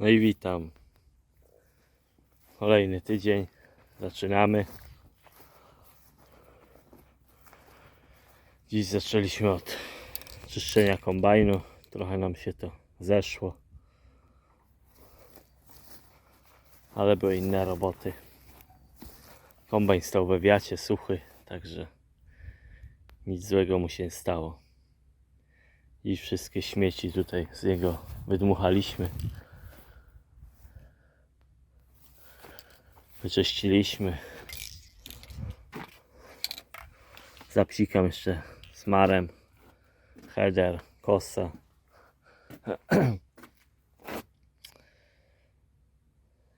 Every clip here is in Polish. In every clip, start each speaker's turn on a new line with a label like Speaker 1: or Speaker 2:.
Speaker 1: No i witam. Kolejny tydzień. Zaczynamy. Dziś zaczęliśmy od czyszczenia kombajnu. Trochę nam się to zeszło. Ale były inne roboty. Kombajn stał we wiacie, suchy, także nic złego mu się nie stało. I wszystkie śmieci tutaj z niego wydmuchaliśmy. Wyczyściliśmy. Zapsikam jeszcze smarem. Header, kosa.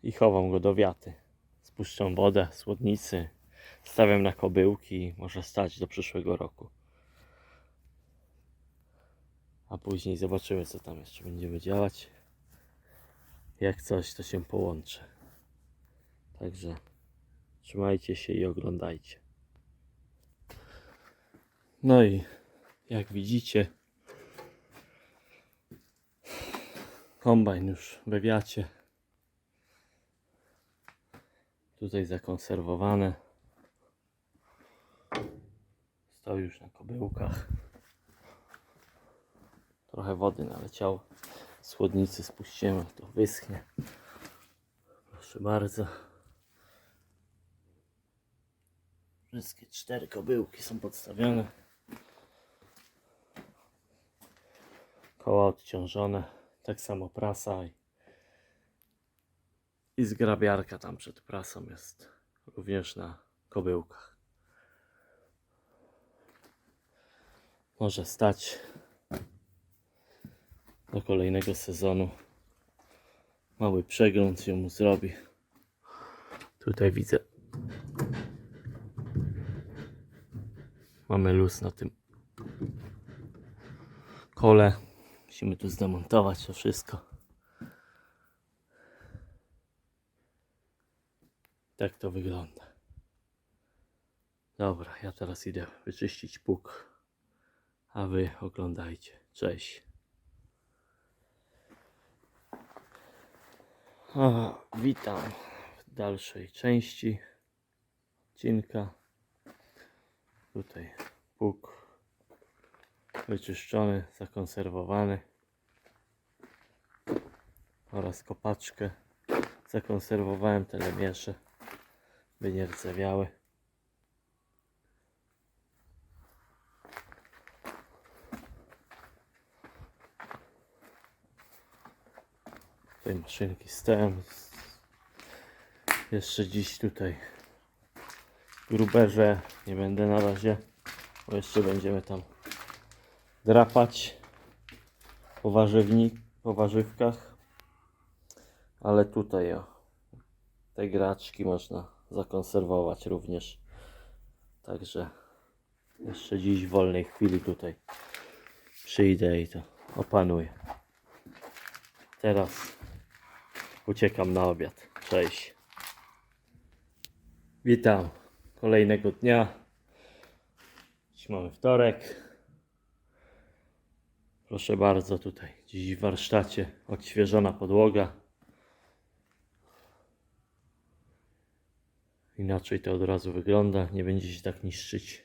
Speaker 1: I chowam go do wiaty. Spuszczam wodę, słodnicy. Stawiam na kobyłki może stać do przyszłego roku. A później zobaczymy, co tam jeszcze będziemy działać. Jak coś, to się połączę. Także trzymajcie się i oglądajcie. No i jak widzicie, kombajn już we wiacie. Tutaj zakonserwowane. Stał już na kobyłkach. Trochę wody naleciało. Słodnicy spuścimy, to wyschnie. Proszę bardzo. Wszystkie cztery kobyłki są podstawione. Koła odciążone. Tak samo prasa i, i zgrabiarka tam przed prasą jest również na kobyłkach. Może stać do kolejnego sezonu. Mały przegląd się mu zrobi. Tutaj widzę. Mamy luz na tym kole. Musimy tu zdemontować to wszystko. Tak to wygląda. Dobra, ja teraz idę wyczyścić pług, a wy oglądajcie. Cześć. A, witam w dalszej części odcinka. Tutaj pług wyczyszczony, zakonserwowany oraz kopaczkę zakonserwowałem telemierze by nie rdzewiały. Tutaj maszynki stałem. Jeszcze dziś tutaj gruberze nie będę na razie, bo jeszcze będziemy tam drapać po, warzywni, po warzywkach. Ale tutaj o, te graczki można zakonserwować również. Także jeszcze dziś w wolnej chwili tutaj przyjdę i to opanuję. Teraz uciekam na obiad. Cześć. Witam kolejnego dnia. Dziś mamy wtorek. Proszę bardzo, tutaj dziś w warsztacie odświeżona podłoga. Inaczej to od razu wygląda, nie będzie się tak niszczyć.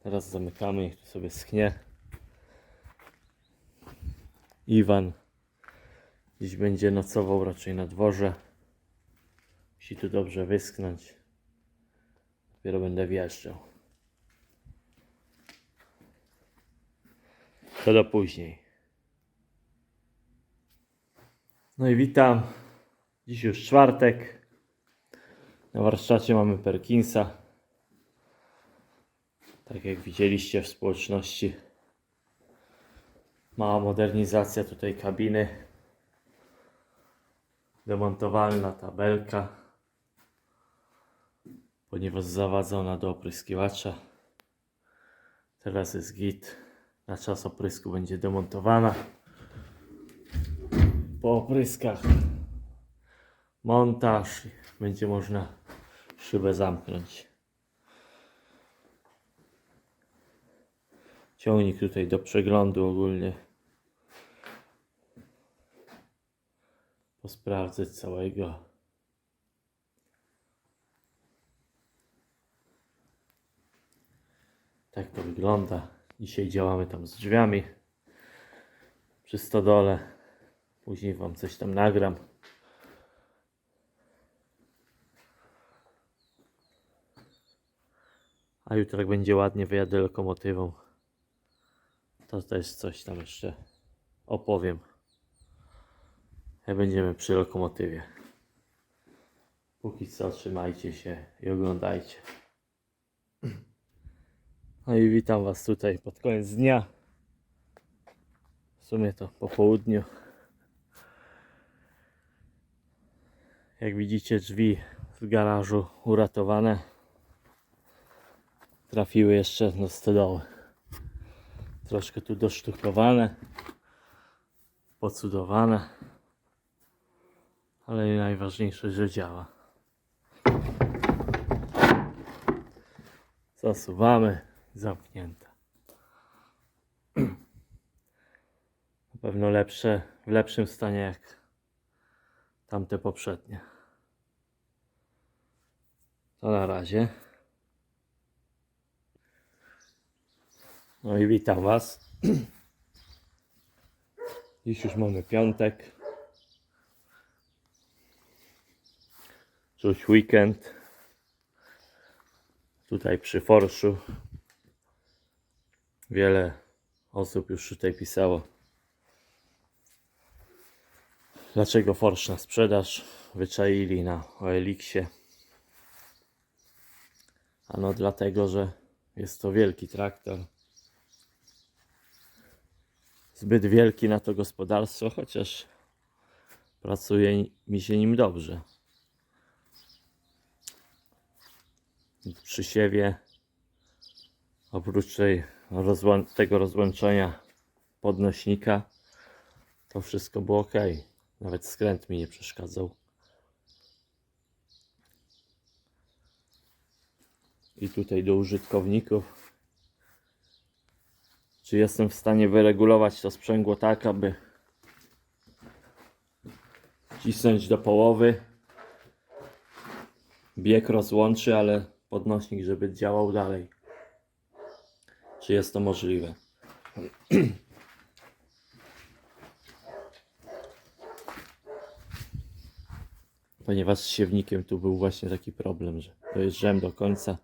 Speaker 1: Teraz zamykamy, niech sobie schnie. Iwan dziś będzie nocował raczej na dworze. Musi tu dobrze wyschnąć. Dopiero będę wjeżdżał. To do później. No i witam. Dziś już czwartek. Na warsztacie mamy Perkinsa. Tak jak widzieliście w społeczności. Mała modernizacja tutaj kabiny. Demontowalna tabelka. Ponieważ zawadzona do opryskiwacza. Teraz jest git. Na czas oprysku będzie demontowana. Po opryskach montaż. Będzie można szybę zamknąć. Ciągnik tutaj do przeglądu ogólnie. posprawdzać całego. Tak to wygląda. Dzisiaj działamy tam z drzwiami przy stodole. Później wam coś tam nagram. A jutro jak będzie ładnie, wyjadę lokomotywą. To też coś tam jeszcze opowiem. Jak będziemy przy lokomotywie. Póki co trzymajcie się i oglądajcie. No i witam Was tutaj pod koniec dnia. W sumie to po południu. Jak widzicie drzwi z garażu uratowane. Trafiły jeszcze do stodoły. Troszkę tu dosztukowane. Pocudowane. Ale najważniejsze, że działa. Zasuwamy. Zamknięte. Na pewno lepsze, w lepszym stanie jak tamte poprzednie. To na razie. No i witam Was. Dziś już mamy piątek. Czuć weekend. Tutaj przy Forszu. Wiele osób już tutaj pisało. Dlaczego Forsz na sprzedaż? Wyczaili na OLX-ie. Ano dlatego, że jest to wielki traktor. Zbyt wielki na to gospodarstwo, chociaż pracuje mi się nim dobrze. Przy siewie, oprócz tej rozłą- tego rozłączenia podnośnika, to wszystko było ok. Nawet skręt mi nie przeszkadzał. I tutaj do użytkowników. Czy jestem w stanie wyregulować to sprzęgło tak, aby cisnąć do połowy. Bieg rozłączy, ale podnośnik, żeby działał dalej. Czy jest to możliwe? Ponieważ z siewnikiem tu był właśnie taki problem, że dojeżdżałem do końca.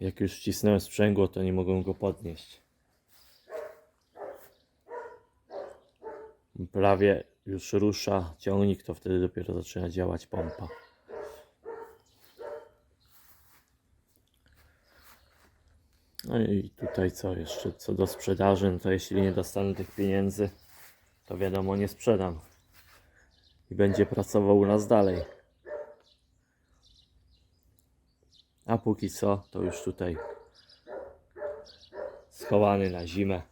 Speaker 1: Jak już wcisnąłem sprzęgło, to nie mogłem go podnieść. Prawie już rusza ciągnik, to wtedy dopiero zaczyna działać pompa. No i tutaj co jeszcze, co do sprzedaży, no to jeśli nie dostanę tych pieniędzy, to wiadomo nie sprzedam. I będzie pracował u nas dalej. A póki co, to już tutaj schowany na zimę.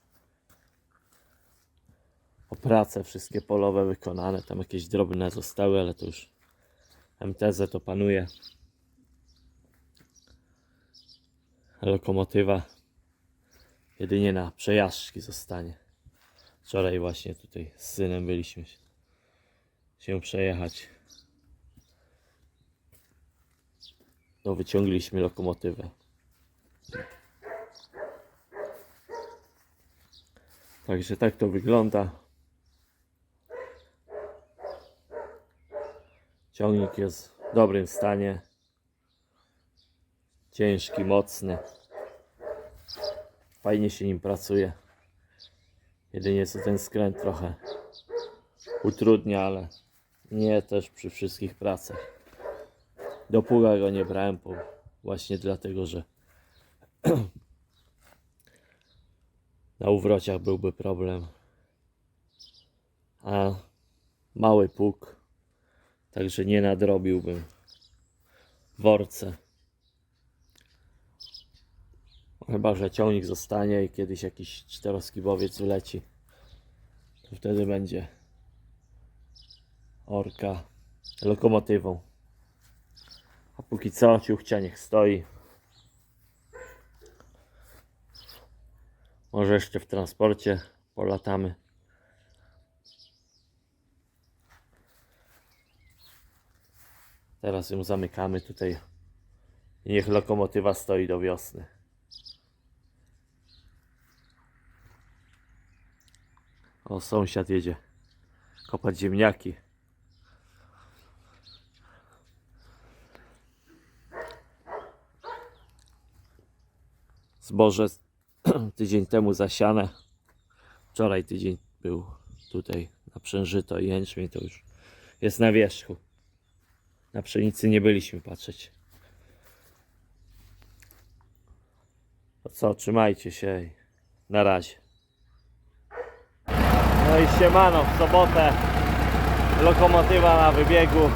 Speaker 1: Oprace wszystkie polowe wykonane, tam jakieś drobne zostały, ale to już MTZ to panuje. Lokomotywa jedynie na przejażdżki zostanie. Wczoraj właśnie tutaj z synem byliśmy się, przejechać. No wyciągliśmy lokomotywę. Także tak to wygląda. Ciągnik jest w dobrym stanie. Ciężki, mocny. Fajnie się nim pracuje. Jedynie co ten skręt trochę utrudnia, ale nie też przy wszystkich pracach. Do go nie brałem, bo właśnie dlatego, że na uwrociach byłby problem. A mały pług, także nie nadrobiłbym worce. Chyba, że ciągnik zostanie i kiedyś jakiś czteroskibowiec wyleci. To wtedy będzie orka lokomotywą. A póki co ciuchcia niech stoi. Może jeszcze w transporcie polatamy. Teraz ją zamykamy tutaj. Niech lokomotywa stoi do wiosny. O, sąsiad jedzie kopać ziemniaki. Zboże tydzień temu zasiane. Wczoraj tydzień był tutaj na przężyto i jęczmień to już jest na wierzchu. Na pszenicy nie byliśmy patrzeć. To co, trzymajcie się na razie. No i siemano, w sobotę lokomotywa na wybiegu.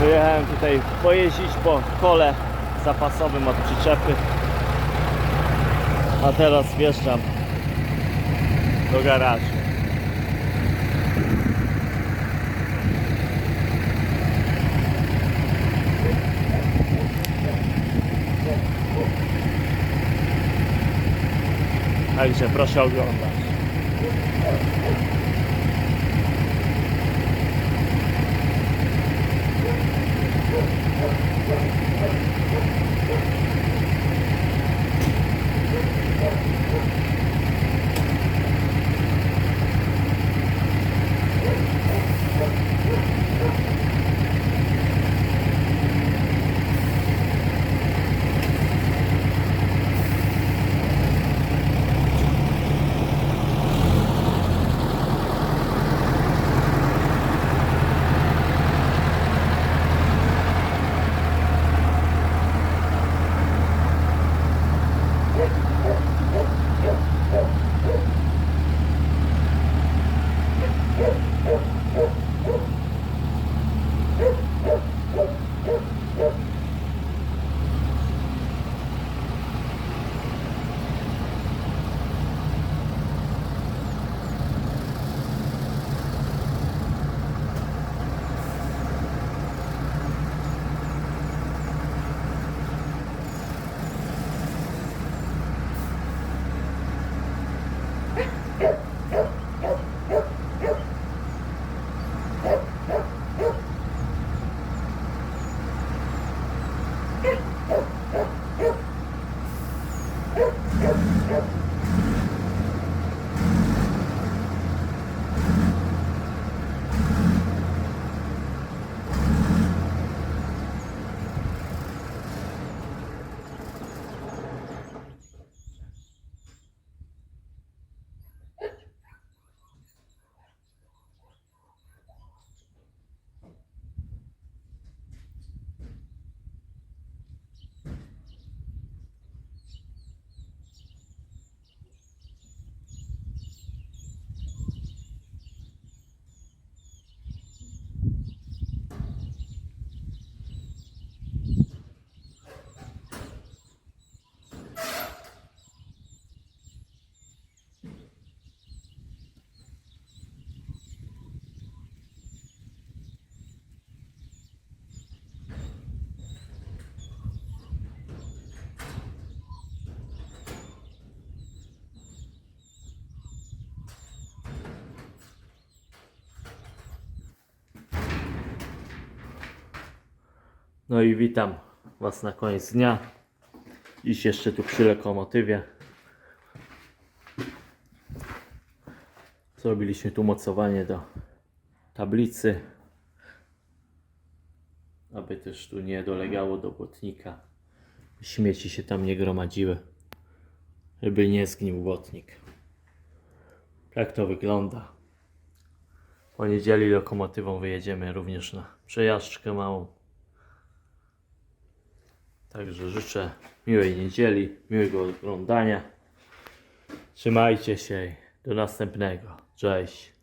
Speaker 1: Wyjechałem tutaj pojeździć po kole zapasowym od przyczepy. A teraz wjeżdżam do garażu. Także proszę oglądać. Thank you. No i witam Was na koniec dnia. Dziś jeszcze tu przy lokomotywie. Zrobiliśmy tu mocowanie do tablicy, aby też tu nie dolegało do błotnika. Śmieci się tam nie gromadziły, żeby nie zgnił błotnik. Tak to wygląda. W poniedzieli lokomotywą wyjedziemy również na przejażdżkę małą. Także życzę miłej niedzieli, miłego oglądania. Trzymajcie się do następnego. Cześć.